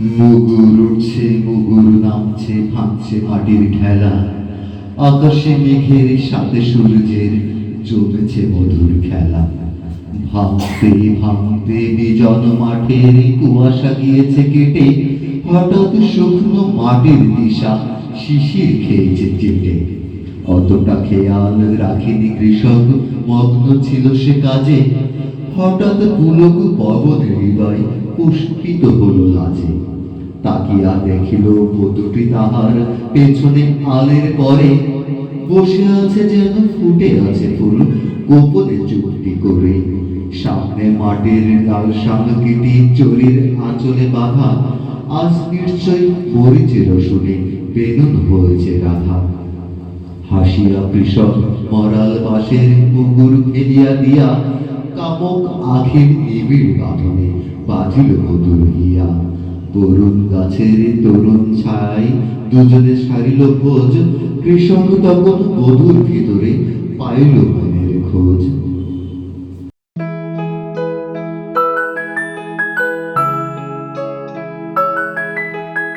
মুগুর উঠছে মুগুর নামছে, ভাঙছে মাটির খেলা। আকাশে মেঘের সাথে সূর্যের জমেছে মধুর খেলা। ভাঙতে ভাঙতে বিজন মাঠের কুয়াশা গিয়েছে কেটে। হঠাৎ শুকনো মাটির দিশা শিশির খেয়েছে চেটে। অতটা খেয়াল রাখেনি কৃষক, মগ্ন ছিল সে কাজে। হঠাৎ পুলক পবন হৃদয় পুষ্পিত হলো লাজে। তাকিয়া দেখিল বধূটি তাহার পেছনে আলের পরে। বসে আছে যেন, ফুটে আছে ফুল, গোপনে চুক্তি করে। সামনে মাটির লাল সামকিটি চোরের আঁচলে বাঁধা। আজ নিশ্চয় মরিচে রসুনে বেনুন হয়েছে রাধা। হাসিয়া কৃষক মরাল বাসের মুগুর ফেলিয়া দিয়া কামক আখির নিবিড় বাঁধনে বাঁধিল মধুর হিয়া। বরুণ গাছের তরুণ ছাই দুজনে সারিল ভোজ কৃষক তখন বধুর ভিতরে পাইল মনের খোঁজ।